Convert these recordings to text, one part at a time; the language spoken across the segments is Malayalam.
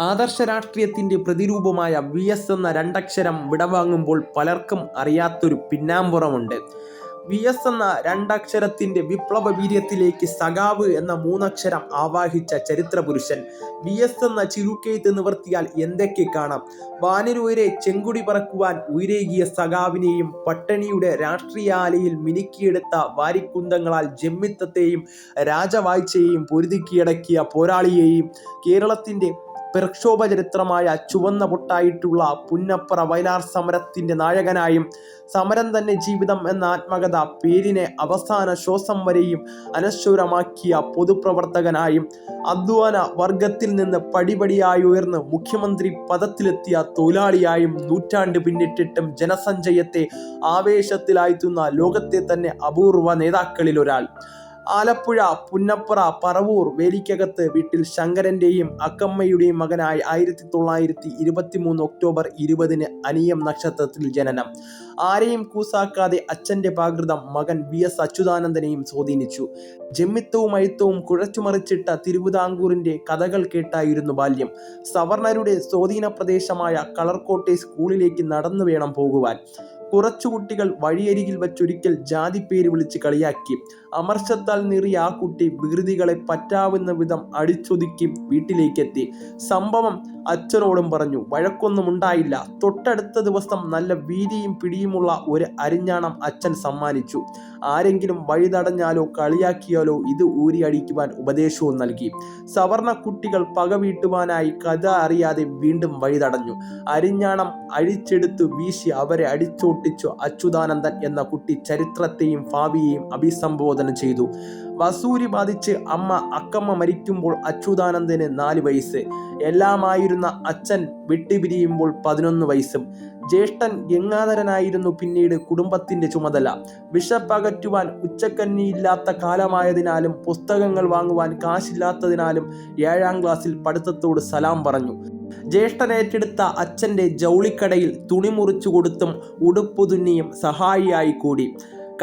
ആദർശ രാഷ്ട്രീയത്തിന്റെ പ്രതിരൂപമായ വി എസ് എന്ന രണ്ടക്ഷരം വിടവാങ്ങുമ്പോൾ പലർക്കും അറിയാത്തൊരു പിന്നാമ്പുറമുണ്ട്. വി എസ് എന്ന രണ്ടക്ഷരത്തിന്റെ വിപ്ലവ വീര്യത്തിലേക്ക് സഖാവ് എന്ന മൂന്നക്ഷരം ആവാഹിച്ച ചരിത്ര പുരുഷൻ വി എസ് എന്ന ചിരുക്കെയ്ത്ത് നിവർത്തിയാൽ എന്തൊക്കെ കാണാം? വാനരൂരെ ചെങ്കുടി പറക്കുവാൻ ഉയരേകിയ സഖാവിനെയും പട്ടണിയുടെ രാഷ്ട്രീയാലയിൽ മിനുക്കിയെടുത്ത വാരിക്കുന്തങ്ങളാൽ ജമ്മിത്തത്തെയും രാജവാഴ്ചയെയും പൊരുതിക്കിയടക്കിയ പോരാളിയെയും കേരളത്തിന്റെ പ്രക്ഷോഭ ചരിത്രമായ ചുവന്ന പൊട്ടായിട്ടുള്ള പുന്നപ്പറ വയലാർ സമരത്തിന്റെ നായകനായും സമരം തന്നെ ജീവിതം എന്ന ആത്മകഥ പേരിനെ അവസാന ശ്വാസം വരെയും അനശ്വരമാക്കിയ പൊതുപ്രവർത്തകനായും അധ്വാന വർഗത്തിൽ നിന്ന് പടിപടിയായി ഉയർന്ന് മുഖ്യമന്ത്രി പദത്തിലെത്തിയ തൊഴിലാളിയായും നൂറ്റാണ്ട് പിന്നിട്ടിട്ടും ജനസഞ്ചയത്തെ ആവേശത്തിലാഴ്ത്തുന്ന ലോകത്തെ തന്നെ അപൂർവ നേതാക്കളിൽ ഒരാൾ ആലപ്പുഴ പുന്നപ്പുറ പറവൂർ വേലിക്കകത്ത് വീട്ടിൽ ശങ്കരന്റെയും അക്കമ്മയുടെയും മകനായി ആയിരത്തി തൊള്ളായിരത്തി ഇരുപത്തി മൂന്ന് ഒക്ടോബർ ഇരുപതിന് അനിയം നക്ഷത്രത്തിൽ ജനനം. ആരെയും കൂസാക്കാതെ അച്ഛന്റെ പാകൃതം മകൻ വി. എസ്. അച്യുതാനന്ദനെയും സ്വാധീനിച്ചു. ജമ്മിത്തവും അയിത്തവും കുഴച്ചുമറിച്ചിട്ട തിരുവിതാംകൂറിന്റെ കഥകൾ കേട്ടായിരുന്നു ബാല്യം. സവർണരുടെ സ്വാധീന പ്രദേശമായ കളർകോട്ടെ സ്കൂളിലേക്ക് നടന്നു വേണം പോകുവാൻ. കുറച്ചു കുട്ടികൾ വഴിയരികിൽ വച്ചൊരിക്കൽ പേര് വിളിച്ച് കളിയാക്കി. അമർഷത്താൽ നീറിയ ആ കുട്ടി വികൃതികളെ പറ്റാവുന്ന വിധം അടിച്ചൊതുക്കി വീട്ടിലേക്കെത്തി. സംഭവം അച്ഛനോടും പറഞ്ഞു വഴക്കൊന്നും ഉണ്ടായില്ല. തൊട്ടടുത്ത ദിവസം നല്ല വീതിയും പിടിയുമുള്ള ഒരു അരിഞ്ഞാണം അച്ഛൻ സമ്മാനിച്ചു. ആരെങ്കിലും വഴി തടഞ്ഞാലോ കളിയാക്കിയാലോ ഇത് ഊരി അടിക്കുവാൻ ഉപദേശവും നൽകി. സവർണ കുട്ടികൾ പക വീട്ടുവാനായി കഥ അറിയാതെ വീണ്ടും വഴി തടഞ്ഞു. അരിഞ്ഞാണം അഴിച്ചെടുത്തു വീശി അവരെ അടിച്ചോട്ടിച്ചു അച്യുതാനന്ദൻ എന്ന കുട്ടി ചരിത്രത്തെയും ഭാവിയെയും അഭിസംബോധന ചെയ്തു. വസൂരി ബാധിച്ച് അമ്മ അക്കമ്മ മരിക്കുമ്പോൾ അച്യുതാനന്ദന് നാല് വയസ്സ്. എല്ലാമായിരുന്ന അച്ഛൻ വിട്ടുപിരിയുമ്പോൾ പതിനൊന്ന് വയസ്സും. ജ്യേഷ്ഠൻ ഗംഗാധരനായിരുന്നു പിന്നീട് കുടുംബത്തിന്റെ ചുമതല. വിശപ്പകറ്റുവാൻ ഉച്ചക്കന്നിയില്ലാത്ത കാലമായതിനാലും പുസ്തകങ്ങൾ വാങ്ങുവാൻ കാശില്ലാത്തതിനാലും ഏഴാം ക്ലാസ്സിൽ പഠിത്തത്തോട് സലാം പറഞ്ഞു. ജ്യേഷ്ഠൻ ഏറ്റെടുത്ത അച്ഛന്റെ ജൗളിക്കടയിൽ തുണി മുറിച്ചു കൊടുത്തും ഉടുപ്പു തുന്നിയും സഹായിയായി കൂടി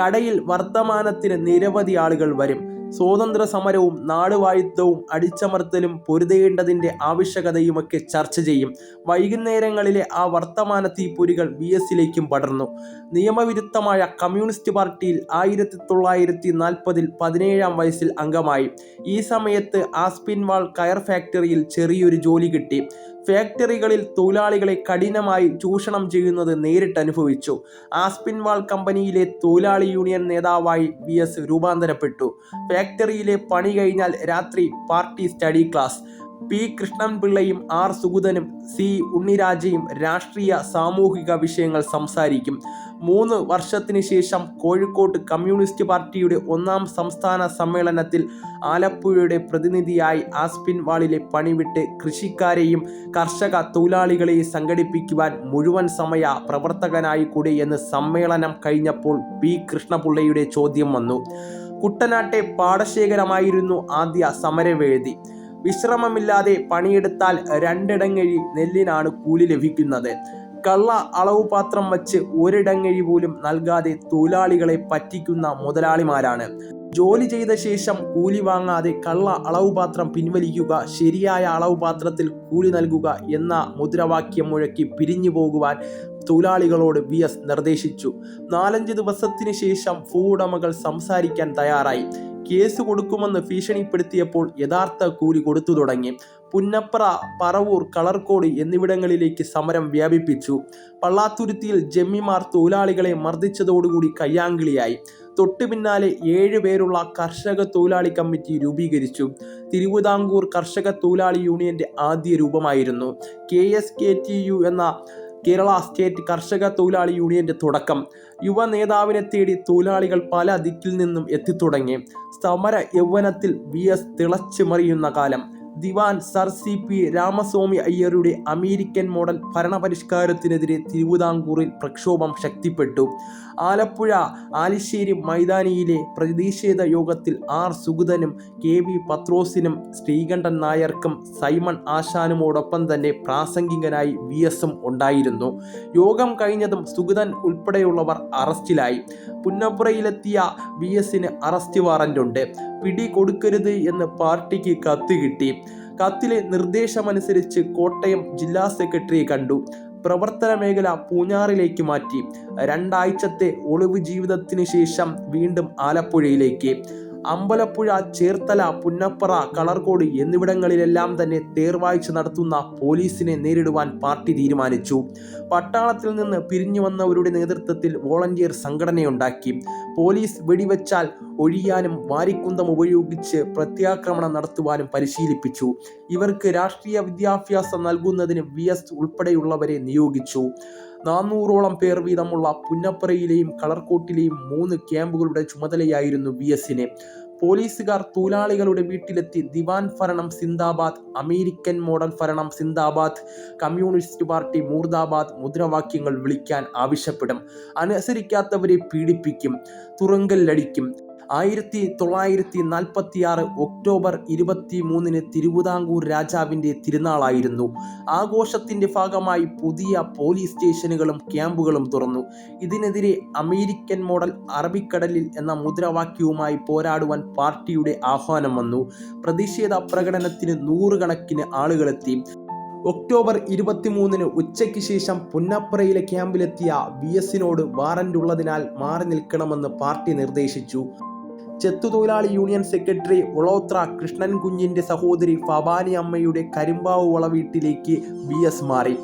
കടയിൽ വർത്തമാനത്തിന് നിരവധി ആളുകൾ വരും. സ്വാതന്ത്ര്യ സമരവും നാടുവാഴിത്തവും അടിച്ചമർത്തലും പൊരുതേണ്ടതിന്റെ ആവശ്യകതയുമൊക്കെ ചർച്ച ചെയ്യും. വൈകുന്നേരങ്ങളിലെ ആ വർത്തമാന തീപ്പൊരികൾ ബി എസിലേക്കും പടർന്നു. നിയമവിരുദ്ധമായ കമ്മ്യൂണിസ്റ്റ് പാർട്ടിയിൽ ആയിരത്തി തൊള്ളായിരത്തി നാൽപ്പതിൽ പതിനേഴാം വയസ്സിൽ അംഗമായി. ഈ സമയത്ത് ആസ്പിൻവാൾ കയർ ഫാക്ടറിയിൽ ചെറിയൊരു ജോലി കിട്ടി. ഫാക്ടറികളിൽ തൊഴിലാളികളെ കഠിനമായി ചൂഷണം ചെയ്യുന്നത് നേരിട്ട് അനുഭവിച്ചു. ആസ്പിൻവാൾ കമ്പനിയിലെ തൊഴിലാളി യൂണിയൻ നേതാവായി വി എസ് രൂപാന്തരപ്പെട്ടു. ഫാക്ടറിയിലെ പണി കഴിഞ്ഞാൽ രാത്രി പാർട്ടി സ്റ്റഡി ക്ലാസ്. പി കൃഷ്ണൻപിള്ളയും ആർ സുഗുതനും സി ഉണ്ണിരാജയും രാഷ്ട്രീയ സാമൂഹിക വിഷയങ്ങൾ സംസാരിക്കും. മൂന്ന് വർഷത്തിന് ശേഷം കോഴിക്കോട്ട് കമ്മ്യൂണിസ്റ്റ് പാർട്ടിയുടെ ഒന്നാം സംസ്ഥാന സമ്മേളനത്തിൽ ആലപ്പുഴയുടെ പ്രതിനിധിയായി ആസ്പിൻ വാളിലെ പണിവിട്ട് കൃഷിക്കാരെയും കർഷക തൊഴിലാളികളെയും സംഘടിപ്പിക്കുവാൻ മുഴുവൻ സമയ പ്രവർത്തകനായി കൂടി എന്ന് സമ്മേളനം കഴിഞ്ഞപ്പോൾ പി കൃഷ്ണപിള്ളയുടെ ചോദ്യം വന്നു. കുട്ടനാട്ടെ പാടശേഖരമായിരുന്നു ആദ്യ സമരവേദി. വിശ്രമമില്ലാതെ പണിയെടുത്താൽ രണ്ടിടങ്ങഴി നെല്ലിനാണ് കൂലി ലഭിക്കുന്നത്. കള്ള അളവ് പാത്രം വച്ച് ഒരിടങ്ങഴി പോലും നൽകാതെ തൊഴിലാളികളെ പറ്റിക്കുന്ന മുതലാളിമാരാണ്. ജോലി ചെയ്ത ശേഷം കൂലി വാങ്ങാതെ കള്ള അളവ് പാത്രം പിൻവലിക്കുക ശരിയായ അളവ് പാത്രത്തിൽ കൂലി നൽകുക എന്ന മുദ്രാവാക്യം മുഴക്കി പിരിഞ്ഞു പോകുവാൻ തൊഴിലാളികളോട് വി. എസ്. നിർദ്ദേശിച്ചു. നാലഞ്ച് ദിവസത്തിന് ശേഷം ഭൂവുടമകൾ സംസാരിക്കാൻ തയ്യാറായി. കേസ് കൊടുക്കുമെന്ന് ഭീഷണിപ്പെടുത്തിയപ്പോൾ യഥാർത്ഥ കൂലി കൊടുത്തു തുടങ്ങി. പുന്നപ്ര പറവൂർ കളർക്കോട് എന്നിവിടങ്ങളിലേക്ക് സമരം വ്യാപിപ്പിച്ചു. പള്ളാത്തുരുത്തിയിൽ ജമ്മിമാർ തൊഴിലാളികളെ മർദ്ദിച്ചതോടുകൂടി കയ്യാങ്കിളിയായി. തൊട്ടു പിന്നാലെ ഏഴ് പേരുള്ള കർഷക തൊഴിലാളി കമ്മിറ്റി രൂപീകരിച്ചു. തിരുവിതാംകൂർ കർഷക തൊഴിലാളി യൂണിയന്റെ ആദ്യ രൂപമായിരുന്നു. K S K T U എന്ന കേരള സ്റ്റേറ്റ് കർഷക തൊഴിലാളി യൂണിയന്റെ തുടക്കം. യുവ നേതാവിനെ തേടി തൊഴിലാളികൾ പല ദിക്കിൽ നിന്നും എത്തിത്തുടങ്ങി. സമര യൗവനത്തിൽ വി എസ് തിളച്ചു മറിയുന്ന കാലം. ദിവാൻ സർ സി പി രാമസ്വാമി അയ്യരുടെ അമേരിക്കൻ മോഡൽ ഭരണപരിഷ്കാരത്തിനെതിരെ തിരുവിതാംകൂറിൽ പ്രക്ഷോഭം ശക്തിപ്പെട്ടു. ആലപ്പുഴ ആലിശ്ശേരി മൈതാനിയിലെ പ്രതിഷേധ യോഗത്തിൽ ആർ സുഗതനും കെ വി പത്രോസിനും ശ്രീകണ്ഠൻ നായർക്കും സൈമൺ ആശാനുമോടൊപ്പം തന്നെ പ്രാസംഗികനായി വി എസും ഉണ്ടായിരുന്നു. യോഗം കഴിഞ്ഞതും സുഗതൻ ഉൾപ്പെടെയുള്ളവർ അറസ്റ്റിലായി. പുന്നപ്പുറയിലെത്തിയ വി എസിന് അറസ്റ്റ് വാറന്റുണ്ട്. പിടി കൊടുക്കരുത് എന്ന് പാർട്ടിക്ക് കത്ത് കിട്ടി. കത്തിലെ നിർദ്ദേശമനുസരിച്ച് കോട്ടയം ജില്ലാ സെക്രട്ടറി കണ്ടു. പ്രവർത്തന മേഖല പൂഞ്ഞാറിലേക്ക് മാറ്റി. രണ്ടാഴ്ചത്തെ ഒളിവ് ജീവിതത്തിന് ശേഷം വീണ്ടും ആലപ്പുഴയിലേക്ക്. അമ്പലപ്പുഴ ചേർത്തല പുന്നപ്പറ കളർകോട് എന്നിവിടങ്ങളിലെല്ലാം തന്നെ തേർവാഴ്ച നടത്തുന്ന പോലീസിനെ നേരിടുവാൻ പാർട്ടി തീരുമാനിച്ചു. പട്ടാളത്തിൽ നിന്ന് പിരിഞ്ഞു വന്നവരുടെ നേതൃത്വത്തിൽ വോളണ്ടിയർ സംഘടനയുണ്ടാക്കി. പോലീസ് വെടിവെച്ചാൽ ഒഴിയാനും വാരിക്കുന്തം ഉപയോഗിച്ച് പ്രത്യാക്രമണം നടത്തുവാനും പരിശീലിപ്പിച്ചു. ഇവർക്ക് രാഷ്ട്രീയ വിദ്യാഭ്യാസം നൽകുന്നതിന് വി എസ് ഉൾപ്പെടെയുള്ളവരെ നിയോഗിച്ചു. നാനൂറോളം പേർ വീതമുള്ള പുന്നപ്പറയിലെയും കളർക്കോട്ടിലെയും മൂന്ന് ക്യാമ്പുകളുടെ ചുമതലയായിരുന്നു വി എസിന്. പോലീസുകാർ തൊഴിലാളികളുടെ വീട്ടിലെത്തി ദിവാൻ ഭരണം സിന്ദാബാദ് അമേരിക്കൻ മോഡൽ ഭരണം സിന്ദാബാദ് കമ്മ്യൂണിസ്റ്റ് പാർട്ടി മൂർദാബാദ് മുദ്രാവാക്യങ്ങൾ വിളിക്കാൻ ആവശ്യപ്പെടും. അനുസരിക്കാത്തവരെ പീഡിപ്പിക്കും തുറങ്കലിലടിക്കും. ആയിരത്തി തൊള്ളായിരത്തി നാൽപ്പത്തി ആറ് ഒക്ടോബർ ഇരുപത്തി മൂന്നിന് തിരുവിതാംകൂർ രാജാവിന്റെ തിരുനാളായിരുന്നു. ആഘോഷത്തിന്റെ ഭാഗമായി പുതിയ പോലീസ് സ്റ്റേഷനുകളും ക്യാമ്പുകളും തുറന്നു. ഇതിനെതിരെ അമേരിക്കൻ മോഡൽ അറബിക്കടലിൽ എന്ന മുദ്രാവാക്യവുമായി പോരാടുവാൻ പാർട്ടിയുടെ ആഹ്വാനം വന്നു. പ്രതിഷേധ പ്രകടനത്തിന് നൂറുകണക്കിന് ആളുകളെത്തി. ഒക്ടോബർ ഇരുപത്തിമൂന്നിന് ഉച്ചയ്ക്ക് ശേഷം പുന്നപ്പറയിലെ ക്യാമ്പിലെത്തിയ വി എസിനോട് വാറന്റ് ഉള്ളതിനാൽ മാറി നിൽക്കണമെന്ന് പാർട്ടി നിർദ്ദേശിച്ചു. ചെത്തുതൊഴിലാളി യൂണിയൻ സെക്രട്ടറി ഉളോത്ര കൃഷ്ണൻ കുഞ്ഞിന്റെ സഹോദരി ഫബാനി അമ്മയുടെ കരിമ്പാവ് വള വീട്ടിലേക്ക് വി എസ് മാറി.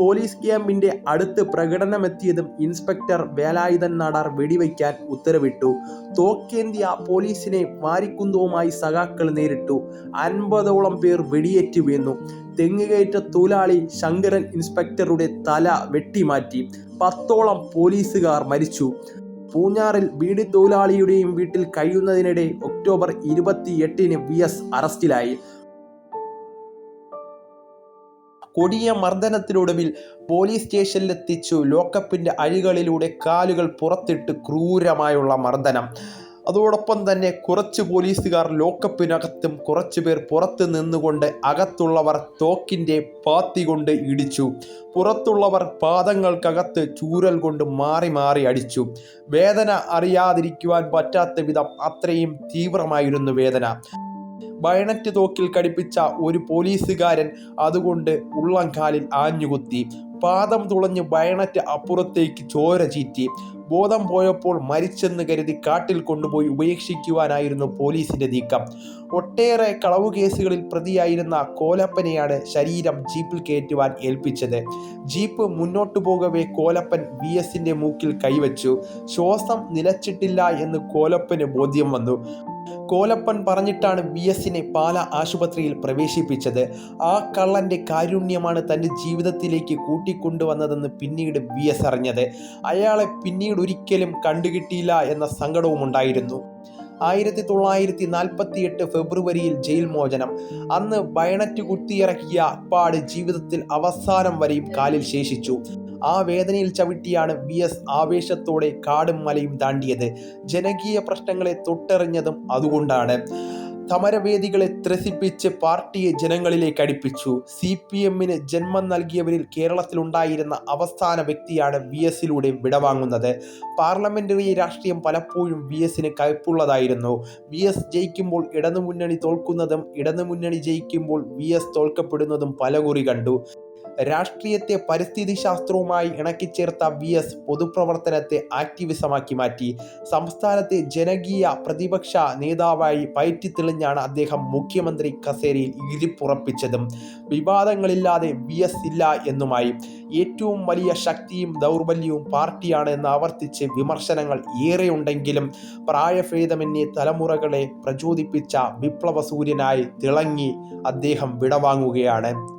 പോലീസ് ക്യാമ്പിന്റെ അടുത്ത് പ്രകടനമെത്തിയതും ഇൻസ്പെക്ടർ വേലായുധൻ നാടാർ വെടിവയ്ക്കാൻ ഉത്തരവിട്ടു. തോക്കേന്ത്യ പോലീസിനെ വാരിക്കുന്തവുമായി സഖാക്കൾ നേരിട്ടു. അൻപതോളം പേർ വെടിയേറ്റ് വീണു. തെങ്ങുകയറ്റ തൊഴിലാളി ശങ്കരൻ ഇൻസ്പെക്ടറുടെ തല വെട്ടിമാറ്റി. പത്തോളം പോലീസുകാർ മരിച്ചു. പൂഞ്ഞാറിൽ ബീഡി തൊഴിലാളിയുടെയും വീട്ടിൽ കഴിയുന്നതിനിടെ ഒക്ടോബർ ഇരുപത്തി എട്ടിന് വി എസ് അറസ്റ്റിലായി. കൊടിയ മർദ്ദനത്തിനൊടുവിൽ പോലീസ് സ്റ്റേഷനിലെത്തിച്ചു. ലോക്കപ്പിന്റെ അഴികളിലൂടെ കാലുകൾ പുറത്തിട്ട് ക്രൂരമായുള്ള മർദ്ദനം. അതോടൊപ്പം തന്നെ കുറച്ച് പോലീസുകാർ ലോക്കപ്പിനകത്തും കുറച്ച് പേർ പുറത്ത് നിന്നുകൊണ്ട് അകത്തുള്ളവർ തോക്കിന്റെ പാത്തി കൊണ്ട് ഇടിച്ചു. പുറത്തുള്ളവർ പാദങ്ങൾക്കകത്ത് ചൂരൽ കൊണ്ട് മാറി മാറി അടിച്ചു. വേദന അറിയാതിരിക്കുവാൻ പറ്റാത്ത വിധം അത്രയും തീവ്രമായിരുന്നു വേദന. ബയണറ്റ് തോക്കിൽ കടിപ്പിച്ച ഒരു പോലീസുകാരൻ അതുകൊണ്ട് ഉള്ളംകാലിൽ ആഞ്ഞുകുത്തി. പാദം തുളഞ്ഞ് ബയണറ്റ് അപ്പുറത്തേക്ക് ചോര ചീറ്റി. ബോധം പോയപ്പോൾ മരിച്ചെന്ന് കരുതി കാട്ടിൽ കൊണ്ടുപോയി ഉപേക്ഷിക്കുവാനായിരുന്നു പോലീസിന്റെ നീക്കം. ഒട്ടേറെ കളവു കേസുകളിൽ പ്രതിയായിരുന്ന കോലപ്പനെയാണ് ശരീരം ജീപ്പിൽ കയറ്റുവാൻ ഏൽപ്പിച്ചത്. ജീപ്പ് മുന്നോട്ടു പോകവേ കോലപ്പൻ വി എസിന്റെ മൂക്കിൽ കൈവച്ചു. ശ്വാസം നിലച്ചിട്ടില്ല എന്ന് കോലപ്പന് ബോധ്യം വന്നു. കോലപ്പൻ പറഞ്ഞിട്ടാണ് വി എസിനെ പാല ആശുപത്രിയിൽ പ്രവേശിപ്പിച്ചത്. ആ കള്ളന്റെ കാരുണ്യമാണ് തന്റെ ജീവിതത്തിലേക്ക് കൂട്ടിക്കൊണ്ടുവന്നതെന്ന് പിന്നീട് വി എസ് അറിഞ്ഞത്. അയാളെ പിന്നീട് ഒരിക്കലും കണ്ടുകിട്ടിയില്ല എന്ന സങ്കടവും ഉണ്ടായിരുന്നു. ആയിരത്തി തൊള്ളായിരത്തി നാൽപ്പത്തി എട്ട് ഫെബ്രുവരിയിൽ ജയിൽ മോചനം. അന്ന് ബയണറ്റ് കുത്തിയിറക്കിയ അപ്പാട് ജീവിതത്തിൽ അവസാനം വരെയും കാലിൽ ശേഷിച്ചു. ആ വേദനയിൽ ചവിട്ടിയാണ് വി എസ് ആവേശത്തോടെ കാടും മലയും താണ്ടിയത്. ജനകീയ പ്രശ്നങ്ങളെ തൊട്ടെറിഞ്ഞതും അതുകൊണ്ടാണ്. സമരവേദികളെ ത്രസിപ്പിച്ച് പാർട്ടിയെ ജനങ്ങളിലേക്ക് അടുപ്പിച്ചു. സി പി എമ്മിന് ജന്മം നൽകിയവരിൽ കേരളത്തിലുണ്ടായിരുന്ന അവസാന വ്യക്തിയാണ് വി എസിലൂടെ വിടവാങ്ങുന്നത്. പാർലമെന്ററി രാഷ്ട്രീയം പലപ്പോഴും വി എസിന് കയ്പുള്ളതായിരുന്നു. വി എസ് ജയിക്കുമ്പോൾ ഇടതുമുന്നണി തോൽക്കുന്നതും ഇടതുമുന്നണി ജയിക്കുമ്പോൾ വി എസ് തോൽക്കപ്പെടുന്നതും പലകുറി കണ്ടു. രാഷ്ട്രീയത്തെ പരിസ്ഥിതി ശാസ്ത്രവുമായി ഇണക്കിച്ചേർത്ത വി എസ് പൊതുപ്രവർത്തനത്തെ ആക്ടിവിസമാക്കി മാറ്റി സംസ്ഥാനത്തെ ജനകീയ പ്രതിപക്ഷ നേതാവായി പയറ്റിത്തെളിഞ്ഞാണ് അദ്ദേഹം മുഖ്യമന്ത്രി കസേരയിൽ ഇരിപ്പുറപ്പിച്ചതും. വിവാദങ്ങളില്ലാതെ വി എസ് ഇല്ല എന്നുമായി ഏറ്റവും വലിയ ശക്തിയും ദൗർബല്യവും പാർട്ടിയാണ് എന്ന് ആവർത്തിച്ച് വിമർശനങ്ങൾ ഏറെയുണ്ടെങ്കിലും പ്രായഭേദമന്യേ തലമുറകളെ പ്രചോദിപ്പിച്ച വിപ്ലവ സൂര്യനായി തിളങ്ങി അദ്ദേഹം വിടവാങ്ങുകയാണ്.